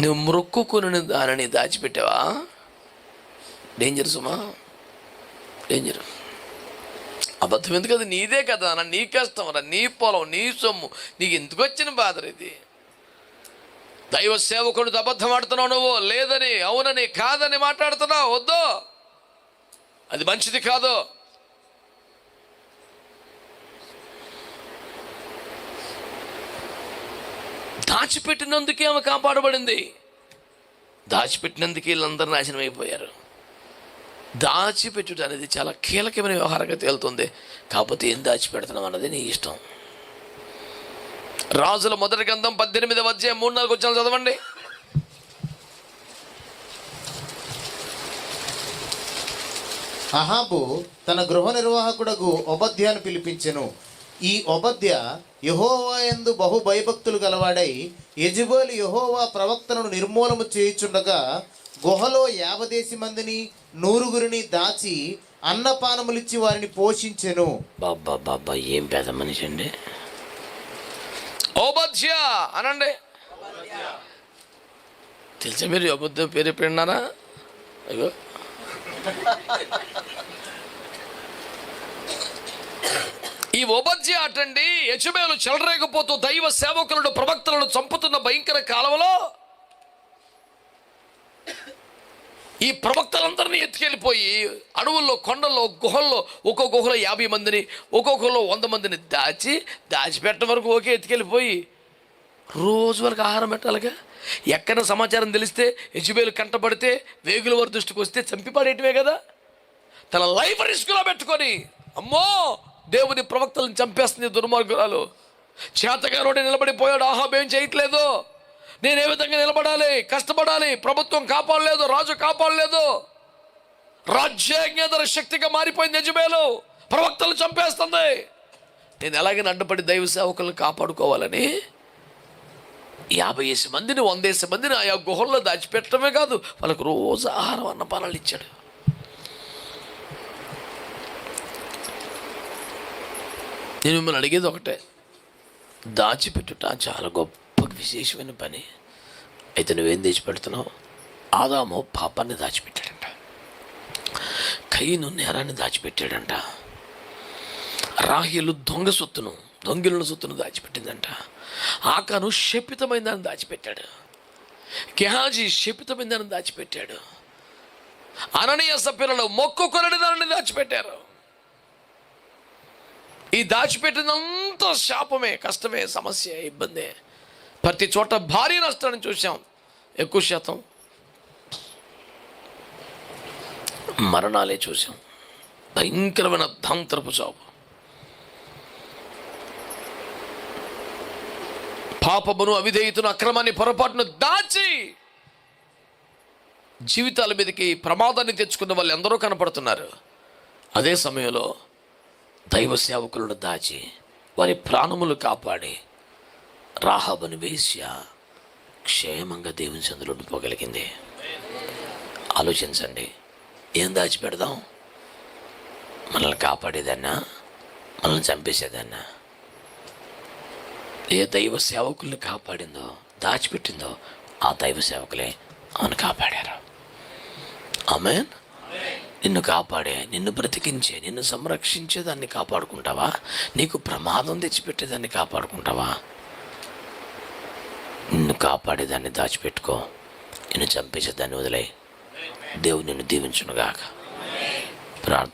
నువ్వు మొక్కుకుని దానిని దాచిపెట్టావా? డేంజర్ సుమా. డేంజర్ అబద్ధం ఎందుకు అది నీదే కదా అన్న నీ కష్టం రా నీ పొలం నీ సొమ్ము. నీకు ఎందుకు వచ్చిన బాధ ఇది? దైవ సేవకుడు అబద్ధం ఆడుతున్నావు నువ్వు? లేదని అవునని కాదని మాట్లాడుతున్నావు? వద్దు. అది మంచిది కాదు. దాచిపెట్టినందుకే ఆమె కాపాడబడింది. దాచిపెట్టినందుకే వీళ్ళందరూ నాశనం అయిపోయారు. దాచిపెట్టుట అనేది చాలా కీలకమైన వ్యవహారంగా తేలుతుంది. కాకపోతే ఏం దాచిపెడతాం అన్నది నీ ఇష్టం. రాజుల మొదటి గ్రంథం పద్దెనిమిదవ అధ్యాయం మూడు నాలుగు వచ్చిన చదవండి. అహాబు తన గృహ నిర్వాహకుడకు ఒబద్యాను పిలిపించెను. ఈ ఒబద్య యహోవా యందు బహు భయభక్తులు గలవాడై యజబోలి యహోవా ప్రవక్తను నిర్మూలము చేయుచుండగా గుహలో యావదేశి మందిని నూరుగురిని దాచి అన్నపానములిచ్చి వారిని పోషించెను. బాబా బాబా ఏం పెద్ద మనిషి అండి? ఓబద్య అనండి. తెలుసా మీరు అబద్ధ పేరు ఎప్పుడు విన్నారా? అయ్యో. ఈ ఉపాధ్య అటండి యజమేలు చెలరేకపోతూ దైవ సేవకులను ప్రవక్తలను చంపుతున్న భయంకర కాలంలో ఈ ప్రవక్తలందరినీ ఎత్తుకెళ్ళిపోయి అడవుల్లో కొండల్లో గుహల్లో ఒక్కో గుహలో యాభై మందిని ఒక్కో గుహలో వంద మందిని దాచి దాచిపెట్టడం వరకు ఓకే ఎత్తుకెళ్ళిపోయి రోజు వరకు ఆహారం పెట్టాలిగా? ఎక్కడ సమాచారం తెలిస్తే యజుబేలు కంటపడితే వేగుల వారి దృష్టికి వస్తే చంపి పడేయటమే కదా? తన లైఫ్ రిస్క్లో పెట్టుకొని అమ్మో! దేవుని ప్రవక్తలను చంపేస్తుంది దుర్మార్గురాలు. చేతగానోడి నిలబడిపోయాడు. ఆహా ఏం చేయట్లేదు. నేను ఏ విధంగా నిలబడాలి? కష్టపడాలి. ప్రభుత్వం కాపాడలేదు. రాజు కాపాడలేదు. రాజ్యాంగేతర శక్తిగా మారిపోయింది యజమేలు ప్రవక్తలు చంపేస్తుంది. నేను ఎలాగైనా అడ్డుపడి దైవ సేవకులను కాపాడుకోవాలని? యాభై వేసి మందిని వందేసి మందిని ఆయా గుహల్లో దాచిపెట్టడమే కాదు. వాళ్ళకు రోజు ఆహారం అన్నపానాలు ఇచ్చాడు. నేను మిమ్మల్ని అడిగేది ఒకటే. దాచిపెట్టుట చాలా గొప్ప విశేషమైన పని. అయితే నువ్వేం దాచిపెడుతున్నావు ఆదాము పాపాన్ని దాచిపెట్టాడంట. కయ్యను నేరాన్ని దాచిపెట్టాడంట. రాహిలు దొంగ సొత్తును దొంగిలున్న సొత్తును దాచిపెట్టిందంట. ఆకాను శపితమైన దాన్ని దాచిపెట్టాడు. కెహాజీ శపితమైన దాన్ని దాచిపెట్టాడు. అననీయ సభ్యులలో మొక్కుకొనని దానిని దాచిపెట్టారు. ఈ దాచిపెట్టినంత శాపమే కష్టమే సమస్య ఇబ్బందే. ప్రతి చోట భారీ నష్టాన్ని చూసాం ఎక్కువ శాతం మరణాలే చూసాం భయంకరమైన ధాంతరపు చావు. పాపమును అవిధేయతను అక్రమాన్ని పొరపాటును దాచి జీవితాల మీదకి ప్రమాదాన్ని తెచ్చుకున్న వాళ్ళు ఎందరో కనపడుతున్నారు. అదే సమయంలో దైవ సేవకులను దాచి వారి ప్రాణములు కాపాడి రాహాబను వేశ్య క్షేమంగా దేవుని సందులో ఉండిపోగలిగింది. ఆలోచించండి. ఏం దాచిపెడదాం? మనల్ని కాపాడేదన్నా? మనల్ని చంపేసేదన్నా? ఏ దైవ సేవకుల్ని కాపాడిందో దాచిపెట్టిందో ఆ దైవ సేవకులే ఆమెను కాపాడారు. ఆమెన్. నిన్ను కాపాడే నిన్ను బ్రతికించే నిన్ను సంరక్షించే దాన్ని కాపాడుకుంటావా? నీకు ప్రమాదం తెచ్చిపెట్టేదాన్ని కాపాడుకుంటావా? నిన్ను కాపాడేదాన్ని దాచిపెట్టుకో. నిన్ను చంపేసేదాన్ని వదిలే. దేవుడు నిన్ను దీవించునుగాక. ప్రార్థన